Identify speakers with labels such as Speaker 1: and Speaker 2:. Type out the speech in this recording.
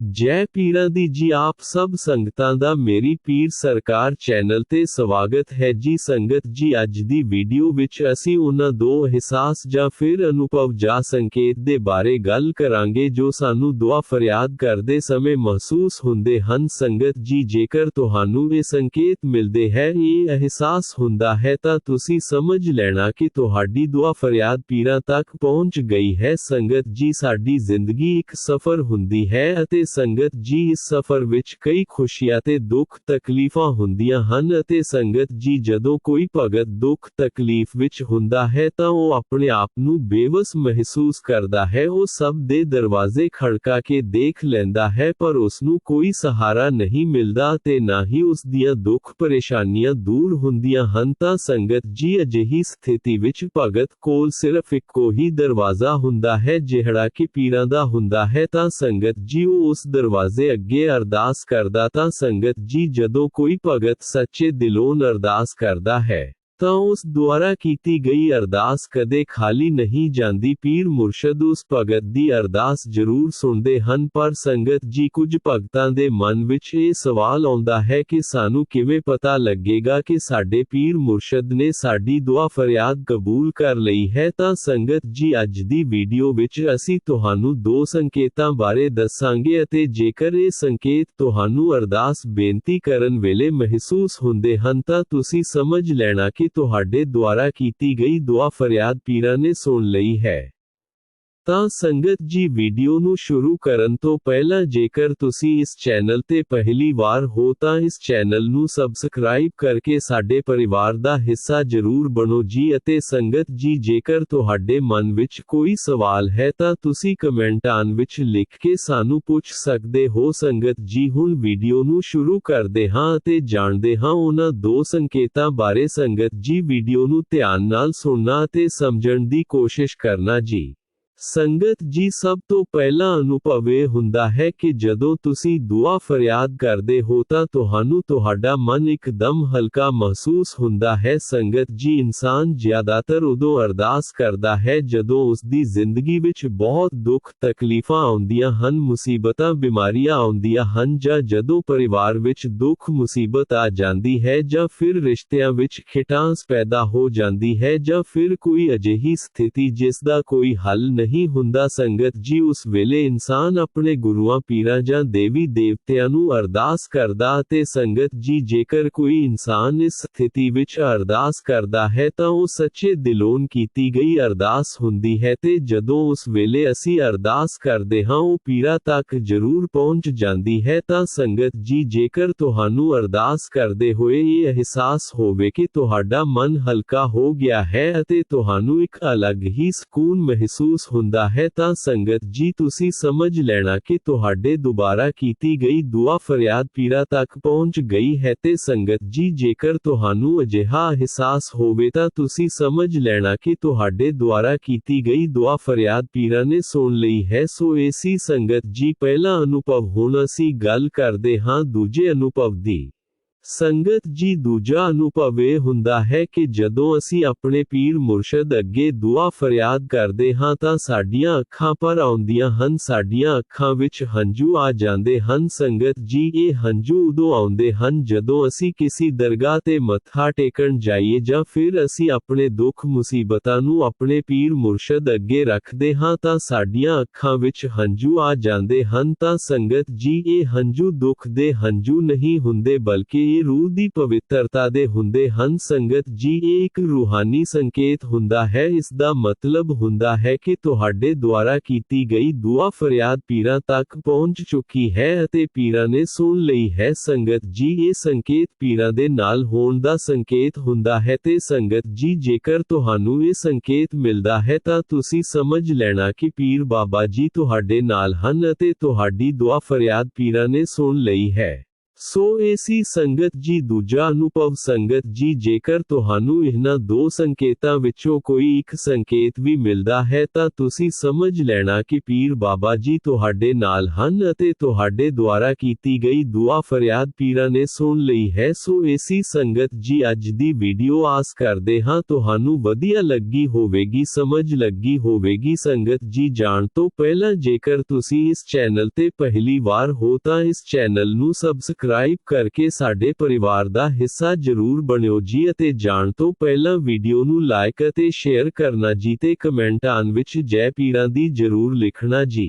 Speaker 1: ਜੈ ਪੀਰਾਂ ਦੀ ਜੀ ਆਪ ਸਭ ਸੰਗਤਾਂ ਦਾ ਮੇਰੀ ਪੀਰ ਸਰਕਾਰ ਚੈਨਲ ਤੇ ਸਵਾਗਤ ਹੈ ਜੀ ਸੰਗਤ ਜੀ ਅੱਜ ਦੀ ਵੀਡੀਓ ਵਿੱਚ ਅਸੀਂ ਉਹਨਾਂ ਦੋ ਅਹਿਸਾਸ ਜਾਂ ਫਿਰ ਅਨੁਭਵ ਜਾਂ ਸੰਕੇਤ ਦੇ ਬਾਰੇ ਗੱਲ ਕਰਾਂਗੇ ਜੋ ਸਾਨੂੰ ਦੁਆ ਫਰਿਆਦ ਕਰਦੇ ਸਮੇਂ ਮਹਿਸੂਸ ਹੁੰਦੇ ਹਨ ਸੰਗਤ ਜੀ ਜੇਕਰ ਤੁਹਾਨੂੰ ਇਹ ਸੰਕੇਤ ਮਿਲਦੇ ਹੈ ਇਹ ਅਹਿਸਾਸ ਹੁੰਦਾ ਹੈ ਤਾਂ ਤੁਸੀਂ ਸਮਝ ਲੈਣਾ ਕਿ ਤੁਹਾਡੀ ਦੁਆ ਫਰਿਆਦ ਪੀਰਾਂ ਤੱਕ ਪਹੁੰਚ ਗਈ ਹੈ ਸੰਗਤ ਜੀ ਸਾਡੀ ਜ਼ਿੰਦਗੀ ਇੱਕ ਸਫ਼ਰ ਹੁੰਦੀ ਹੈ ਅਤੇ ਸੰਗਤ ਜੀ ਇਸ ਸਫ਼ਰ ਵਿੱਚ ਕਈ ਖੁਸ਼ੀਆਂ ਤੇ ਦੁੱਖ ਤਕਲੀਫਾਂ ਹੁੰਦੀਆਂ ਹਨ ਅਤੇ ਸੰਗਤ ਜੀ ਜਦੋਂ ਕੋਈ ਭਗਤ ਦੁੱਖ ਤਕਲੀਫ ਵਿੱਚ ਹੁੰਦਾ ਹੈ ਤਾਂ ਉਹ ਆਪਣੇ ਆਪ ਨੂੰ ਬੇਵਸ ਮਹਿਸੂਸ ਕਰਦਾ ਹੈ ਉਹ ਸਭ ਦੇ ਦਰਵਾਜ਼ੇ ਖੜਕਾ ਕੇ ਦੇਖ ਲੈਂਦਾ ਹੈ ਪਰ ਉਸ ਨੂੰ ਕੋਈ ਸਹਾਰਾ ਨਹੀਂ ਮਿਲਦਾ ਤੇ ਨਾ ਹੀ ਉਸ ਦੀਆਂ ਦੁੱਖ ਪਰੇਸ਼ਾਨੀਆਂ ਦੂਰ ਹੁੰਦੀਆਂ ਹਨ ਤਾਂ ਸੰਗਤ ਜੀ ਅਜਿਹੀ ਸਥਿਤੀ ਵਿੱਚ ਭਗਤ ਕੋਲ ਸਿਰਫ ਇੱਕੋ ਹੀ ਦਰਵਾਜ਼ਾ ਹੁੰਦਾ ਹੈ ਜਿਹੜਾ ਕਿ ਪੀਰਾਂ ਦਾ ਹੁੰਦਾ ਹੈ ਤਾਂ ਸੰਗਤ ਜੀ ਉਹ ਉਸ ਦਰਵਾਜ਼ੇ ਅੱਗੇ ਅਰਦਾਸ ਕਰਦਾ ਤਾਂ ਸੰਗਤ ਜੀ ਜਦੋਂ ਕੋਈ ਭਗਤ ਸੱਚੇ ਦਿਲੋਂ ਅਰਦਾਸ ਕਰਦਾ ਹੈ ਤਾਂ ਉਸ ਦੁਆਰਾ ਕੀਤੀ ਗਈ ਅਰਦਾਸ ਕਦੇ ਖਾਲੀ ਨਹੀਂ ਜਾਂਦੀ ਪੀਰ ਮੁਰਸ਼ਦ ਉਸ ਭਗਤ ਦੀ ਅਰਦਾਸ ਜ਼ਰੂਰ ਸੁਣਦੇ ਹਨ ਪਰ ਸੰਗਤ ਜੀ ਕੁਝ ਭਗਤਾਂ ਦੇ ਮਨ ਵਿੱਚ ਇਹ ਸਵਾਲ ਆਉਂਦਾ ਹੈ ਕਿ ਸਾਨੂੰ ਕਿਵੇਂ ਪਤਾ ਲੱਗੇਗਾ ਕਿ ਸਾਡੇ ਪੀਰ ਮੁਰਸ਼ਦ ਨੇ ਸਾਡੀ ਦੁਆ ਫਰਿਆਦ ਕਬੂਲ ਕਰ ਲਈ ਹੈ ਤਾਂ ਸੰਗਤ ਜੀ ਅੱਜ ਦੀ ਵੀਡੀਓ ਵਿੱਚ ਅਸੀਂ ਤੁਹਾਨੂੰ ਦੋ ਸੰਕੇਤਾਂ ਬਾਰੇ ਦੱਸਾਂਗੇ ਅਤੇ ਜੇਕਰ ਇਹ ਸੰਕੇਤ ਤੁਹਾਨੂੰ ਅਰਦਾਸ ਬੇਨਤੀ ਕਰਨ ਵੇਲੇ ਮਹਿਸੂਸ ਹੁੰਦੇ ਹਨ ਤਾਂ ਤੁਸੀਂ ਸਮਝ ਲੈਣਾ ਕਿ ਤੁਹਾਡੇ ਦੁਆਰਾ ਕੀਤੀ ਗਈ ਦੁਆ ਫਰਿਆਦ ਪੀਰਾਂ ਨੇ ਸੁਣ ਲਈ ਹੈ ਤਾਂ ਸੰਗਤ ਜੀ ਵੀਡੀਓ ਨੂੰ ਸ਼ੁਰੂ ਕਰਨ ਤੋਂ ਪਹਿਲਾਂ ਜੇਕਰ ਤੁਸੀਂ ਇਸ ਚੈਨਲ ਤੇ ਪਹਿਲੀ ਵਾਰ ਹੋ ਤਾਂ ਇਸ ਚੈਨਲ ਨੂੰ ਸਬਸਕ੍ਰਾਈਬ ਕਰਕੇ ਸਾਡੇ ਪਰਿਵਾਰ ਦਾ ਹਿੱਸਾ ਜ਼ਰੂਰ ਬਣੋ ਜੀ ਅਤੇ ਸੰਗਤ ਜੀ ਜੇਕਰ ਤੁਹਾਡੇ ਮਨ ਵਿੱਚ ਕੋਈ ਸਵਾਲ ਹੈ ਤਾਂ ਤੁਸੀਂ ਕਮੈਂਟਾਂ ਵਿੱਚ ਲਿਖ ਕੇ ਸਾਨੂੰ ਪੁੱਛ ਸਕਦੇ ਹੋ ਸੰਗਤ ਜੀ ਹੁਣ ਵੀਡੀਓ ਨੂੰ ਸ਼ੁਰੂ ਕਰਦੇ ਹਾਂ ਅਤੇ ਜਾਣਦੇ ਹਾਂ ਉਹਨਾਂ ਦੋ ਸੰਕੇਤਾਂ ਬਾਰੇ ਸੰਗਤ ਜੀ ਵੀਡੀਓ ਨੂੰ ਧਿਆਨ ਨਾਲ ਸੁਣਨਾ ਅਤੇ ਸਮਝਣ ਦੀ ਕੋਸ਼ਿਸ਼ ਕਰਨਾ ਜੀ ਸੰਗਤ ਜੀ ਸਭ ਤੋਂ ਪਹਿਲਾ ਅਨੁਭਵ ਇਹ ਹੁੰਦਾ ਹੈ ਕਿ ਜਦੋਂ ਤੁਸੀਂ ਦੁਆ ਫਰਿਆਦ ਕਰਦੇ ਹੋ ਤਾਂ ਤੁਹਾਨੂੰ ਤੁਹਾਡਾ ਮਨ ਇੱਕਦਮ ਹਲਕਾ ਮਹਿਸੂਸ ਹੁੰਦਾ ਹੈ ਸੰਗਤ ਜੀ ਇਨਸਾਨ ਜ਼ਿਆਦਾਤਰ ਉਦੋਂ ਅਰਦਾਸ ਕਰਦਾ ਹੈ ਜਦੋਂ ਉਸ ਦੀ ਜ਼ਿੰਦਗੀ ਵਿੱਚ ਬਹੁਤ ਦੁੱਖ ਤਕਲੀਫਾਂ ਆਉਂਦੀਆਂ ਹਨ ਮੁਸੀਬਤਾਂ ਬਿਮਾਰੀਆਂ ਆਉਂਦੀਆਂ ਹਨ ਜਾਂ ਜਦੋਂ ਪਰਿਵਾਰ ਵਿੱਚ ਦੁੱਖ ਮੁਸੀਬਤ ਆ ਜਾਂਦੀ ਹੈ ਜਾਂ ਫਿਰ ਰਿਸ਼ਤਿਆਂ ਵਿੱਚ ਖਿਟਾਸ ਪੈਦਾ ਹੋ ਜਾਂਦੀ ਹੈ ਜਾਂ ਫਿਰ ਕੋਈ ਅਜਿਹੀ ਸਥਿਤੀ ਜਿਸ ਦਾ ਕੋਈ ਹੱਲ ਨਹੀਂ ਨਹੀਂ ਹੁੰਦਾ ਸੰਗਤ ਜੀ ਉਸ ਵੇਲੇ ਇਨਸਾਨ ਆਪਣੇ ਗੁਰੂਆਂ ਪੀਰਾਂ ਜਾਂ ਦੇਵੀ ਦੇਵਤਿਆਂ ਨੂੰ ਅਰਦਾਸ ਕਰਦਾ ਅਤੇ ਸੰਗਤ ਜੀ ਜੇਕਰ ਕੋਈ ਇਨਸਾਨ ਇਸ ਸਥਿਤੀ ਵਿੱਚ ਅਰਦਾਸ ਕਰਦਾ ਹੈ ਤਾਂ ਉਹ ਸੱਚੇ ਦਿਲੋਂ ਕੀਤੀ ਗਈ ਅਰਦਾਸ ਹੁੰਦੀ ਹੈ ਤੇ ਜਦੋਂ ਉਸ ਵੇਲੇ ਅਸੀਂ ਅਰਦਾਸ ਕਰਦੇ ਹਾਂ ਉਹ ਪੀਰਾਂ ਤੱਕ ਜ਼ਰੂਰ ਪਹੁੰਚ ਜਾਂਦੀ ਹੈ ਤਾਂ ਸੰਗਤ ਜੀ ਜੇਕਰ ਤੁਹਾਨੂੰ ਅਰਦਾਸ ਕਰਦੇ ਹੋਏ ਇਹ ਅਹਿਸਾਸ ਹੋਵੇ ਕਿ ਤੁਹਾਡਾ ਮਨ ਹਲਕਾ ਹੋ ਗਿਆ ਹੈ ਅਤੇ ਤੁਹਾਨੂੰ ਇੱਕ ਅਲੱਗ ਹੀ ਸਕੂਨ ਮਹਿਸੂਸ ਹੁੰਦਾ ਹੈ ਤਾਂ ਸੰਗਤ ਜੀ ਤੁਸੀਂ ਸਮਝ ਲੈਣਾ ਕਿ ਤੁਹਾਡੇ ਦੁਬਾਰਾ ਕੀਤੀ ਗਈ ਦੁਆ ਫਰਿਆਦ ਪੀਰਾਂ ਤੱਕ ਪਹੁੰਚ ਗਈ ਹੈ ਤੇ ਸੰਗਤ ਜੀ ਜੇਕਰ ਤੁਹਾਨੂੰ ਅਜਿਹਾ ਅਹਿਸਾਸ ਹੋਵੇ ਤਾਂ ਤੁਸੀਂ ਸਮਝ ਲੈਣਾ ਕਿ ਤੁਹਾਡੇ ਦੁਆਰਾ ਕੀਤੀ ਗਈ ਦੁਆ ਫਰਿਆਦ ਪੀਰਾਂ ਨੇ ਸੁਣ ਲਈ ਹੈ ਸੋ ਏਸੀ ਸੰਗਤ ਜੀ ਪਹਿਲਾ ਅਨੁਭਵ ਹੁਣ ਅਸੀਂ ਗੱਲ ਕਰਦੇ ਹਾਂ ਦੂਜੇ ਅਨੁਭਵ ਦੀ ਸੰਗਤ ਜੀ ਦੂਜਾ ਅਨੁਭਵ ਇਹ ਹੁੰਦਾ ਹੈ ਕਿ ਜਦੋਂ ਅਸੀਂ ਆਪਣੇ ਪੀਰ ਮੁਰਸ਼ਦ ਅੱਗੇ ਦੁਆ ਫਰਿਆਦ ਕਰਦੇ ਹਾਂ ਤਾਂ ਸਾਡੀਆਂ ਅੱਖਾਂ ਪਰ ਆਉਂਦੀਆਂ ਹਨ ਸਾਡੀਆਂ ਅੱਖਾਂ ਵਿੱਚ ਹੰਝੂ ਆ ਜਾਂਦੇ ਹਨ ਸੰਗਤ ਜੀ ਇਹ ਹੰਝੂ ਉਦੋਂ ਆਉਂਦੇ ਹਨ ਜਦੋਂ ਅਸੀਂ ਕਿਸੇ ਦਰਗਾਹ ਤੇ ਮੱਥਾ ਟੇਕਣ ਜਾਈਏ ਜਾਂ ਫਿਰ ਅਸੀਂ ਆਪਣੇ ਦੁੱਖ ਮੁਸੀਬਤਾਂ ਨੂੰ ਆਪਣੇ ਪੀਰ ਮੁਰਸ਼ਦ ਅੱਗੇ ਰੱਖਦੇ ਹਾਂ ਤਾਂ ਸਾਡੀਆਂ ਅੱਖਾਂ ਵਿੱਚ ਹੰਝੂ ਆ ਜਾਂਦੇ ਹਨ ਤਾਂ ਸੰਗਤ ਜੀ ਇਹ ਹੰਝੂ ਦੁੱਖ ਦੇ ਹੰਝੂ ਨਹੀਂ ਹੁੰਦੇ ਬਲਕਿ ਇਹ ਰੂਹ ਦੀ ਪਵਿੱਤਰਤਾ ਦੇ ਹੁੰਦੇ ਹਨ ਸੰਗਤ ਜੀ ਇਹ ਇੱਕ ਰੂਹਾਨੀ ਸੰਕੇਤ ਹੁੰਦਾ ਹੈ ਇਸ ਦਾ ਮਤਲਬ ਹੁੰਦਾ ਹੈ ਕਿ ਤੁਹਾਡੇ ਦੁਆਰਾ ਕੀਤੀ ਗਈ ਦੁਆ ਫਰਿਆਦ ਪੀਰਾਂ ਤੱਕ ਪਹੁੰਚ ਚੁੱਕੀ ਹੈ ਅਤੇ ਪੀਰਾਂ ਨੇ ਸੁਣ ਲਈ ਹੈ ਸੰਗਤ ਜੀ ਇਹ ਸੰਕੇਤ ਪੀਰਾਂ ਦੇ ਨਾਲ ਹੋਣ ਦਾ ਸੰਕੇਤ ਹੁੰਦਾ ਹੈ ਤੇ ਸੰਗਤ ਜੀ ਜੇਕਰ ਤੁਹਾਨੂੰ ਇਹ ਸੰਕੇਤ ਮਿਲਦਾ ਹੈ ਤਾਂ ਤੁਸੀਂ ਸਮਝ ਲੈਣਾ ਕਿ ਪੀਰ ਬਾਬਾ ਜੀ ਤੁਹਾਡੇ ਨਾਲ ਹਨ ਅਤੇ ਤੁਹਾਡੀ ਦੁਆ ਫਰਿਆਦ ਪੀਰਾਂ ਨੇ ਸੁਣ ਲਈ ਹੈ ਸੋ ਏਸੀ ਸੰਗਤ ਜੀ ਦੂਜਾ ਅਨੁਭਵ ਸੰਗਤ ਜੀ ਜੇਕਰ ਤੁਹਾਨੂੰ ਇਹਨਾਂ ਦੋ ਸੰਕੇਤਾਂ ਵਿੱਚੋਂ ਕੋਈ ਇੱਕ ਸੰਕੇਤ ਵੀ ਮਿਲਦਾ ਹੈ ਤਾਂ ਤੁਸੀਂ ਸਮਝ ਲੈਣਾ ਕਿ ਪੀਰ ਬਾਬਾ ਜੀ ਤੁਹਾਡੇ ਨਾਲ ਹਨ ਅਤੇ ਤੁਹਾਡੇ ਦੁਆਰਾ ਕੀਤੀ ਗਈ ਦੁਆ ਫਰਿਆਦ ਪੀਰਾਂ ਨੇ ਸੁਣ ਲਈ ਹੈ ਸੋ ਏਸੀ ਸੰਗਤ ਜੀ ਅੱਜ ਦੀ ਵੀਡੀਓ ਆਸ ਕਰਦੇ ਹਾਂ ਤੁਹਾਨੂੰ ਵਧੀਆ ਲੱਗੀ ਹੋਵੇਗੀ ਸਮਝ ਲੱਗੀ ਹੋਵੇਗੀ ਸੰਗਤ ਜੀ ਜਾਣ ਤੋਂ ਪਹਿਲਾਂ ਜੇਕਰ ਤੁਸੀਂ ਇਸ ਚੈਨਲ ਤੇ ਪਹਿਲੀ ਵਾਰ ਹੋ ਤਾਂ ਇਸ ਚੈਨਲ ਨੂੰ ਸਬਸਕ੍ਰਾਈਬ ਕਰਕੇ ਸਾਡੇ ਪਰਿਵਾਰ ਦਾ ਹਿੱਸਾ ਜ਼ਰੂਰ ਬਣਿਓ ਜੀ ਅਤੇ ਜਾਣ ਤੋਂ ਪਹਿਲਾਂ ਵੀਡੀਓ ਨੂੰ ਲਾਈਕ ਅਤੇ ਸ਼ੇਅਰ ਕਰਨਾ ਜੀ ਤੇ ਕਮੈਂਟਾਂ ਵਿੱਚ ਜੈ ਪੀਰਾਂ ਦੀ ਜ਼ਰੂਰ ਲਿਖਣਾ ਜੀ